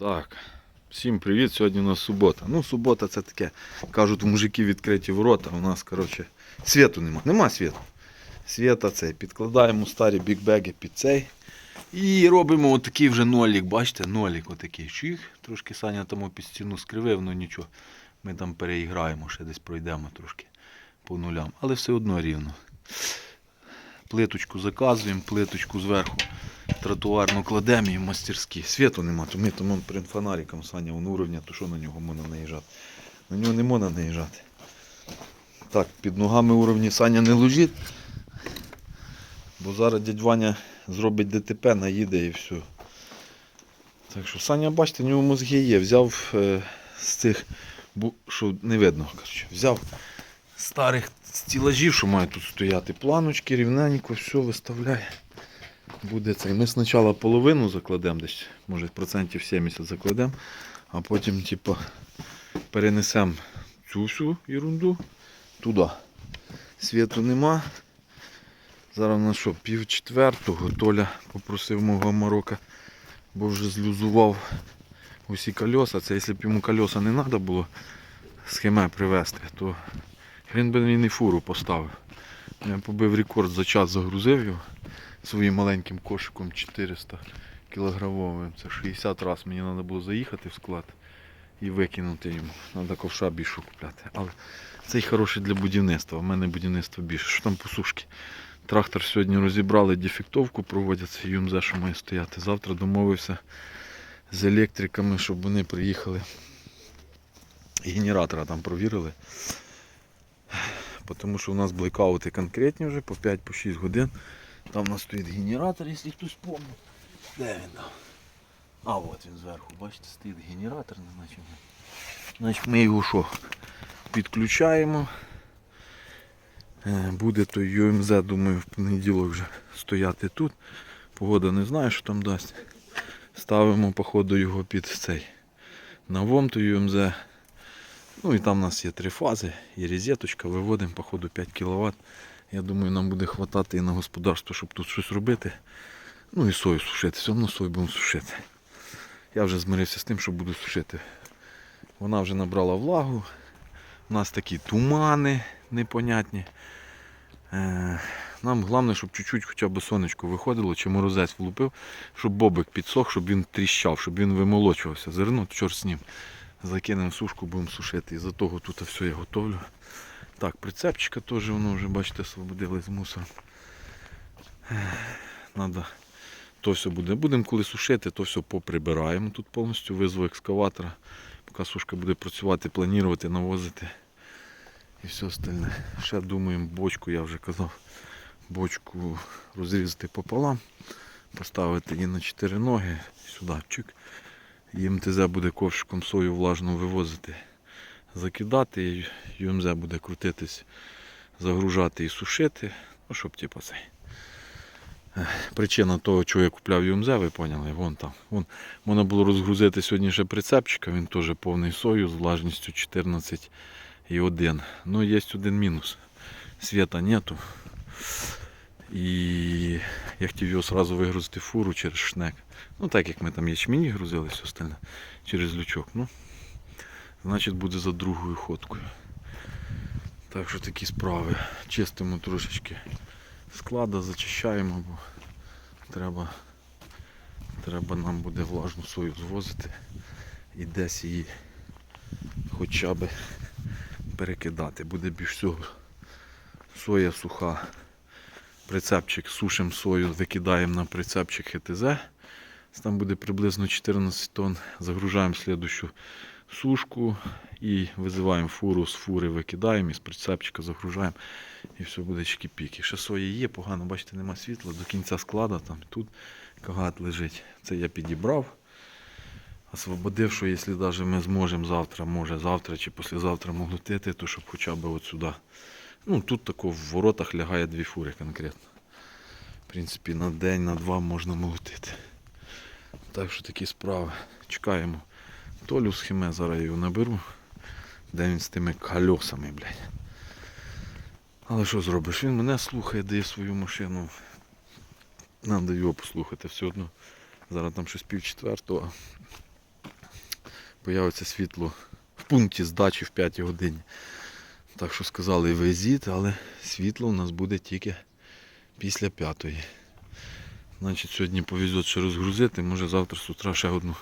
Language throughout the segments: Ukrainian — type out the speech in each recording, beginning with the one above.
Так, всім привіт. Сьогодні у нас субота. Ну, субота це таке. Кажуть, у мужиків відкриті ворота. У нас, коротше, світу нема. Нема світу. Світа цей. Підкладаємо старі бікбеги під цей. І робимо отакий вже нолік. Бачите, нолік отакий. Чих. Трошки Саня там під стіну скривив, ну нічого. Ми там переіграємо, ще десь пройдемо трошки по нулям. Але все одно рівно. Плиточку заказуємо, плиточку зверху тротуарну кладемо і в мастерські. Світу нема, то ми тому перед фонариком Саня вон уровня, то що на нього можна наїжджати? На нього не можна наїжджати. Так, під ногами уровні Саня не лежить. Бо зараз дядь Ваня зробить ДТП, наїде і все. Так що Саня, бачите, у нього мозги є. Взяв е, з цих, бу- що не видно, коротше, взяв старих стілажів, що мають тут стояти. Планочки, рівненько, все виставляє. Буде цей. Ми спочатку половину закладемо десь, може процентів 70 закладемо, а потім типу, перенесемо цю всю ерунду туди. Світу нема. Зараз у нас що, пів четвертого. Толя попросив мого Марока, бо вже злюзував усі кольоса. Це якщо б йому кольоса не треба було схеме привезти, то він би мені фуру поставив. Я побив рекорд за час, загрузив його своїм маленьким кошиком 400 кілограмовим. Це 60 разів мені треба було заїхати в склад і викинути йому. Треба ковша більше купляти. Але цей хороший для будівництва. У мене будівництво більше. Що там по сушки? Трактор сьогодні розібрали, дефектовку проводять, це ЮМЗ, що має стояти. Завтра домовився з електриками, щоб вони приїхали. Генератора там провірили. Тому що у нас блекаути конкретні вже по 5-6 годин. Там у нас стоїть генератор, якщо хтось пам'ятає. Де він там? А от він зверху, бачите, стоїть генератор, не наче. Значить ми його що? Підключаємо. Е, Буде той UMZ, думаю, в понеділок вже стояти тут. Погода не знаю, що там дасть. Ставимо, походу, його під цей навом то UMZ. Ну і там у нас є три фази, і розеточка, виводимо, походу 5 кВт. Я думаю, нам буде хватати і на господарство, щоб тут щось робити. Ну і сою сушити. Все одно сою будемо сушити. Я вже змирився з тим, що буду сушити. Вона вже набрала влагу. У нас такі тумани непонятні. Е, Нам головне, щоб чуть-чуть хоча б сонечко виходило, чи морозець влупив, щоб бобик підсох, щоб він тріщав, щоб він вимолочувався. Зерно, чорт з ним. Закинемо сушку, будемо сушити. І за того тут все я готовлю. Так, прицепчика теж воно вже, бачите, освободили з мусором. Надо, то все буде. Будемо коли сушити, то все поприбираємо тут повністю, визву екскаватора. Поки сушка буде працювати, планувати, навозити і все остальне. Ще думаємо бочку, я вже казав, бочку розрізати пополам, поставити її на чотири ноги, сюди чик. І МТЗ буде ковшиком сою влажно вивозити, закидати, і ЮМЗ буде крутитись, загружати і сушити. Ну, щоб типу цей. Причина того, чого я купляв ЮМЗ, ви поняли, вон там. Вон, можна було розгрузити сьогодні ще прицепчика, він теж повний сою з влажністю 14,1. Ну, є один мінус. Світа нету. І я хотів його одразу вигрузити фуру через шнек. Ну так як ми там ячмені грузили, все остальне через лючок. Ну, значить буде за другою ходкою. Так що такі справи. Чистимо трошечки склада, зачищаємо, бо треба, треба нам буде влажну сою звозити і десь її хоча б перекидати. Буде більш всього соя суха. Прицепчик сушимо сою, викидаємо на прицепчик ХТЗ. Там буде приблизно 14 тонн. Загружаємо слідущу сушку і визиваємо фуру з фури, викидаємо, із прицепчика загружаємо і все буде чики-піки. Ще сої є, погано, бачите, нема світла, до кінця склада там тут кагат лежить. Це я підібрав. Освободив, що якщо навіть ми зможемо завтра, може завтра чи післязавтра молотити, то щоб хоча б от сюди. Ну тут тако в воротах лягає дві фури конкретно. В принципі, на день, на два можна молотити. Так що такі справи. Чекаємо. Толю з хіме, зараз його наберу. Де він з тими кольосами, блядь. Але що зробиш? Він мене слухає, дає свою машину. Нам його послухати все одно. Зараз там щось пів четвертого. появиться світло в пункті здачі в 5 годині. Так що сказали везіть, але світло у нас буде тільки після п'ятої. Значить, сьогодні повезуть ще розгрузити, може завтра з утра ще одну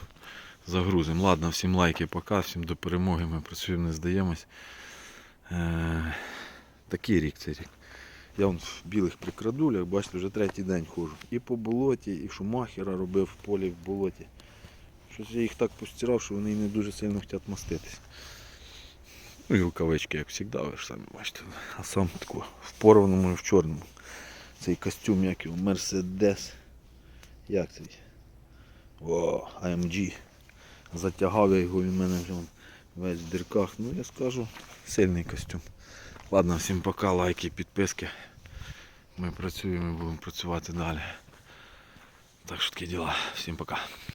загрузимо. Ладно, всім лайки, пока, всім до перемоги. Ми працюємо, не здаємось. Е, такий рік цей рік. Я вон в білих прикрадулях, бачите, вже третій день ходжу. І по болоті, і шумахера робив в полі в болоті. Щось я їх так постирав, що вони не дуже сильно хочуть маститись. Ну і рукавички, як завжди, ви ж самі бачите. А сам тако в порваному і в чорному. Цей костюм, як його, Мерседес. Як цей? О, AMG. Затягав я його, він мене вже весь в дирках. Ну я скажу, сильний костюм. Ладно, всім пока, лайки, підписки. Ми працюємо і будемо працювати далі. Так що такі діла. Всім пока.